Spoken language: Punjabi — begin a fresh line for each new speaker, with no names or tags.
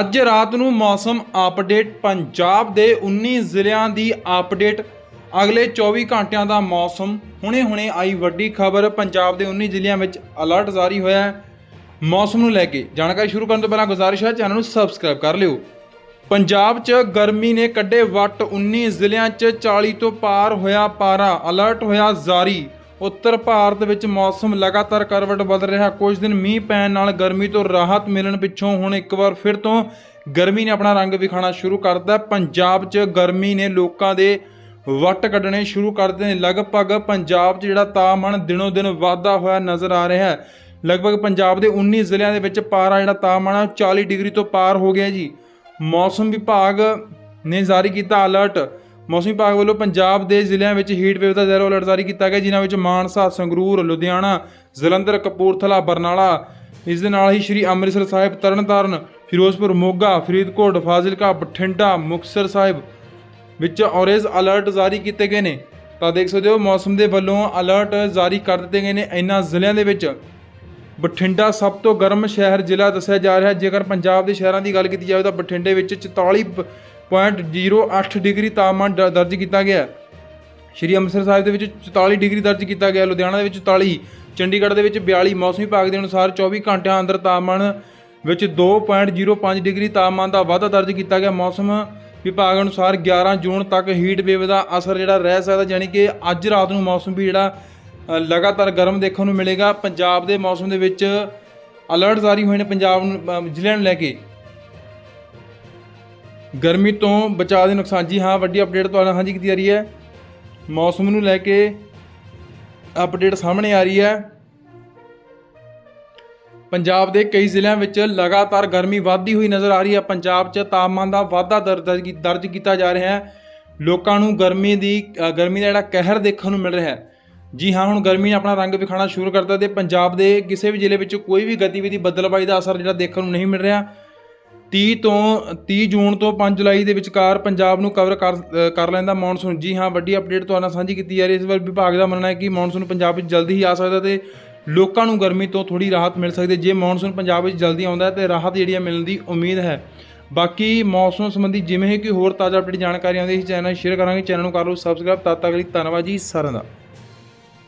ਅੱਜ ਰਾਤ ਨੂੰ ਮੌਸਮ ਅਪਡੇਟ ਪੰਜਾਬ ਦੇ 19 ਜ਼ਿਲ੍ਹਿਆਂ ਦੀ ਅਪਡੇਟ। ਅਗਲੇ 24 ਘੰਟਿਆਂ ਦਾ ਮੌਸਮ ਹੁਣੇ-ਹੁਣੇ ਆਈ ਵੱਡੀ ਖਬਰ। ਪੰਜਾਬ ਦੇ 19 ਜ਼ਿਲ੍ਹਿਆਂ ਵਿੱਚ ਅਲਰਟ ਜਾਰੀ ਹੋਇਆ ਹੈ। ਮੌਸਮ ਨੂੰ ਲੈ ਕੇ ਜਾਣਕਾਰੀ ਸ਼ੁਰੂ ਕਰਨ ਤੋਂ ਪਹਿਲਾਂ ਗੁਜ਼ਾਰਿਸ਼ ਹੈ, ਚੈਨਲ ਨੂੰ ਸਬਸਕ੍ਰਾਈਬ ਕਰ ਲਿਓ। ਪੰਜਾਬ 'ਚ ਗਰਮੀ ਨੇ ਕੱਢੇ ਵੱਟ। 19 ਜ਼ਿਲ੍ਹਿਆਂ 'ਚ 40 ਤੋਂ ਪਾਰ ਹੋਇਆ ਪਾਰਾ। ਅਲਰਟ ਹੋਇਆ ਜਾਰੀ। ਉੱਤਰ ਭਾਰਤ ਵਿੱਚ ਮੌਸਮ ਲਗਾਤਾਰ ਕਰਵਟ ਬਦਲ ਰਿਹਾ। ਕੁਝ ਦਿਨ ਮੀਂਹ ਪੈਣ ਨਾਲ ਗਰਮੀ ਤੋਂ ਰਾਹਤ ਮਿਲਣ ਪਿੱਛੋਂ ਹੁਣ ਇੱਕ ਵਾਰ ਫਿਰ ਤੋਂ ਗਰਮੀ ਨੇ ਆਪਣਾ ਰੰਗ ਵਿਖਾਣਾ ਸ਼ੁਰੂ ਕਰ ਦਿੱਤਾ। ਪੰਜਾਬ 'ਚ ਗਰਮੀ ਨੇ ਲੋਕਾਂ ਦੇ ਵੱਟ ਕੱਢਣੇ ਸ਼ੁਰੂ ਕਰ ਦਿੱਤੇ ਨੇ। ਲਗਭਗ ਪੰਜਾਬ 'ਚ ਜਿਹੜਾ ਤਾਪਮਾਨ ਦਿਨੋ ਦਿਨ ਵਾਧਾ ਹੋਇਆ ਨਜ਼ਰ ਆ ਰਿਹਾ ਹੈ। ਲਗਭਗ ਪੰਜਾਬ ਦੇ 19 ਜ਼ਿਲ੍ਹਿਆਂ ਦੇ ਵਿੱਚ ਪਾਰਾ ਜਿਹੜਾ ਤਾਪਮਾਨ ਉਹ 40 ਡਿਗਰੀ ਤੋਂ ਪਾਰ ਹੋ ਗਿਆ ਜੀ। ਮੌਸਮ ਵਿਭਾਗ ਨੇ ਜਾਰੀ ਕੀਤਾ ਅਲਰਟ ਮੌਸਮ ਵਿਭਾਗ ਵੱਲੋਂ ਪੰਜਾਬ ਦੇ ਜ਼ਿਲ੍ਹਿਆਂ ਵਿੱਚ ਹੀਟ ਵੇਵ ਦਾ ਜ਼ੈਰੋ ਅਲਰਟ ਜਾਰੀ ਕੀਤਾ ਗਿਆ, ਜਿਨ੍ਹਾਂ ਵਿੱਚ ਮਾਨਸਾ, ਸੰਗਰੂਰ, ਲੁਧਿਆਣਾ, ਜਲੰਧਰ, ਕਪੂਰਥਲਾ, ਬਰਨਾਲਾ, ਇਸ ਦੇ ਨਾਲ ਹੀ ਸ਼੍ਰੀ ਅੰਮ੍ਰਿਤਸਰ ਸਾਹਿਬ, ਤਰਨਤਾਰਨ, ਫਿਰੋਜ਼ਪੁਰ, ਮੋਗਾ, ਫਰੀਦਕੋਟ, ਫਾਜ਼ਿਲਕਾ, ਬਠਿੰਡਾ, ਮੁਕਤਸਰ ਸਾਹਿਬ ਵਿੱਚ ਔਰੇਂਜ ਅਲਰਟ ਜਾਰੀ ਕੀਤੇ ਗਏ ਨੇ। ਤਾਂ ਦੇਖ ਸਕਦੇ ਹੋ, ਮੌਸਮ ਦੇ ਵੱਲੋਂ ਅਲਰਟ ਜਾਰੀ ਕਰ ਦਿੱਤੇ ਗਏ ਨੇ ਇਹਨਾਂ ਜ਼ਿਲ੍ਹਿਆਂ ਦੇ ਵਿੱਚ। ਬਠਿੰਡਾ ਸਭ ਤੋਂ ਗਰਮ ਸ਼ਹਿਰ ਜ਼ਿਲ੍ਹਾ ਦੱਸਿਆ ਜਾ ਰਿਹਾ ਹੈ। ਜੇਕਰ ਪੰਜਾਬ ਦੇ ਸ਼ਹਿਰਾਂ ਦੀ ਗੱਲ ਕੀਤੀ ਜਾਵੇ ਤਾਂ ਬਠਿੰਡੇ ਵਿੱਚ 44.08 ਡਿਗਰੀ ਤਾਪਮਾਨ ਦ- ਦਰਜ ਕੀਤਾ ਗਿਆ ਹੈ। ਸ਼੍ਰੀ ਅੰਮ੍ਰਿਤਸਰ ਸਾਹਿਬ ਦੇ ਵਿੱਚ 44 ਡਿਗਰੀ ਦਰਜ ਕੀਤਾ ਗਿਆ। ਲੁਧਿਆਣਾ ਦੇ ਵਿੱਚ 44 ਚੰਡੀਗੜ੍ਹ ਦੇ ਵਿੱਚ 42 ਮੌਸਮ ਵਿਭਾਗ ਦੇ ਅਨੁਸਾਰ 24 ਘੰਟਿਆਂ ਅੰਦਰ ਤਾਪਮਾਨ ਵਿੱਚ 2.05 ਡਿਗਰੀ ਤਾਪਮਾਨ ਦਾ ਵਾਧਾ ਦਰਜ ਕੀਤਾ ਗਿਆ। ਮੌਸਮ ਵਿਭਾਗ ਅਨੁਸਾਰ 11 ਜੂਨ ਤੱਕ ਹੀਟ ਵੇਵ ਦਾ ਅਸਰ ਜਿਹੜਾ ਰਹਿ ਸਕਦਾ ਯਾਨੀ ਕਿ ਅੱਜ ਰਾਤ ਨੂੰ ਮੌਸਮ ਵੀ ਜਿਹੜਾ ਅ, ਲਗਾਤਾਰ ਗਰਮ ਦੇਖਣ ਨੂੰ ਮਿਲੇਗਾ। ਪੰਜਾਬ ਦੇ ਮੌਸਮ ਦੇ ਵਿੱਚ ਅਲਰਟ ਜਾਰੀ ਹੋਏ ਨੇ ਪੰਜਾਬ ਨੂੰ ਅ, ਜ਼ਿਲ੍ਹਿਆਂ ਨੂੰ ਲੈ ਕੇ। ਗਰਮੀ ਤੋਂ ਬਚਾਅ ਦੇ ਨੁਕਸਾਨ, ਜੀ ਹਾਂ, ਵੱਡੀ ਅਪਡੇਟ ਤੁਹਾਡੇ ਨਾਲ ਸਾਂਝੀ ਕੀਤੀ ਜਾ ਰਹੀ ਹੈ। ਮੌਸਮ ਨੂੰ ਲੈ ਕੇ ਅਪਡੇਟ ਸਾਹਮਣੇ ਆ ਰਹੀ ਹੈ। ਪੰਜਾਬ ਦੇ ਕਈ ਜ਼ਿਲ੍ਹਿਆਂ ਵਿੱਚ ਲਗਾਤਾਰ ਗਰਮੀ ਵਧਦੀ ਹੋਈ ਨਜ਼ਰ ਆ ਰਹੀ ਹੈ। ਪੰਜਾਬ 'ਚ ਤਾਪਮਾਨ ਦਾ ਵਾਧਾ ਦਰ- ਦਰਜ ਕੀਤਾ ਜਾ ਰਿਹਾ ਹੈ। ਲੋਕਾਂ ਨੂੰ ਗਰਮੀ ਦੀ ਗਰਮੀ ਦਾ ਜਿਹੜਾ ਕਹਿਰ ਦੇਖਣ ਨੂੰ ਮਿਲ ਰਿਹਾ ਹੈ। ਜੀ ਹਾਂ, ਹੁਣ ਗਰਮੀ ਨੇ ਆਪਣਾ ਰੰਗ ਵਿਖਾਣਾ ਸ਼ੁਰੂ ਕਰਤਾ ਤੇ ਪੰਜਾਬ ਦੇ ਕਿਸੇ ਵੀ ਜ਼ਿਲ੍ਹੇ ਵਿੱਚ ਕੋਈ ਵੀ ਗਤੀਵਿਧੀ ਬਦਲਵਾਈ ਦਾ ਅਸਰ ਜਿਹੜਾ ਦੇਖਣ ਨੂੰ ਨਹੀਂ ਮਿਲ ਰਿਹਾ। 30 ਤੋਂ 30 ਜੂਨ ਤੋਂ 5 ਜੁਲਾਈ ਦੇ ਵਿਚਕਾਰ ਪੰਜਾਬ ਨੂੰ ਕਵਰ ਕਰ ਕਰ ਲੈਂਦਾ ਮੌਨਸੂਨ ਜੀ ਹਾਂ, ਵੱਡੀ ਅਪਡੇਟ ਤੁਹਾਡੇ ਨਾਲ ਸਾਂਝੀ ਕੀਤੀ ਜਾ ਰਹੀ ਹੈ। ਇਸ ਵਾਰ ਵਿਭਾਗ ਦਾ ਮੰਨਣਾ ਹੈ ਕਿ ਮੌਨਸੂਨ ਪੰਜਾਬ ਵਿੱਚ ਜਲਦੀ ਹੀ ਆ ਸਕਦਾ ਤੇ ਲੋਕਾਂ ਨੂੰ ਗਰਮੀ ਤੋਂ ਥੋੜੀ ਰਾਹਤ ਮਿਲ ਸਕਦੀ ਜੇ ਮੌਨਸੂਨ ਪੰਜਾਬ ਵਿੱਚ ਜਲਦੀ ਆਉਂਦਾ ਹੈ, ਤੇ ਰਾਹਤ ਜਿਹੜੀ ਹੈ ਮਿਲਣ ਦੀ ਉਮੀਦ ਹੈ। ਬਾਕੀ ਮੌਸਮ ਸੰਬੰਧੀ ਜਿਵੇਂ ਹੀ ਕੋਈ ਹੋਰ ਤਾਜ਼ਾ ਅਪਡੇਟ ਜਾਣਕਾਰੀ ਆਉਂਦੀ ਹੈ, ਇਸ ਚੈਨਲ ਸ਼ੇਅਰ ਕਰਾਂਗੇ। ਚੈਨਲ ਨੂੰ ਕਰ ਲਓ ਸਬਸਕ੍ਰਾਈਬ ਤਦ ਤੱਕ ਲਈ ਧੰਨਵਾਦ ਜੀ। ਸਾਰਿਆਂ ਦਾ।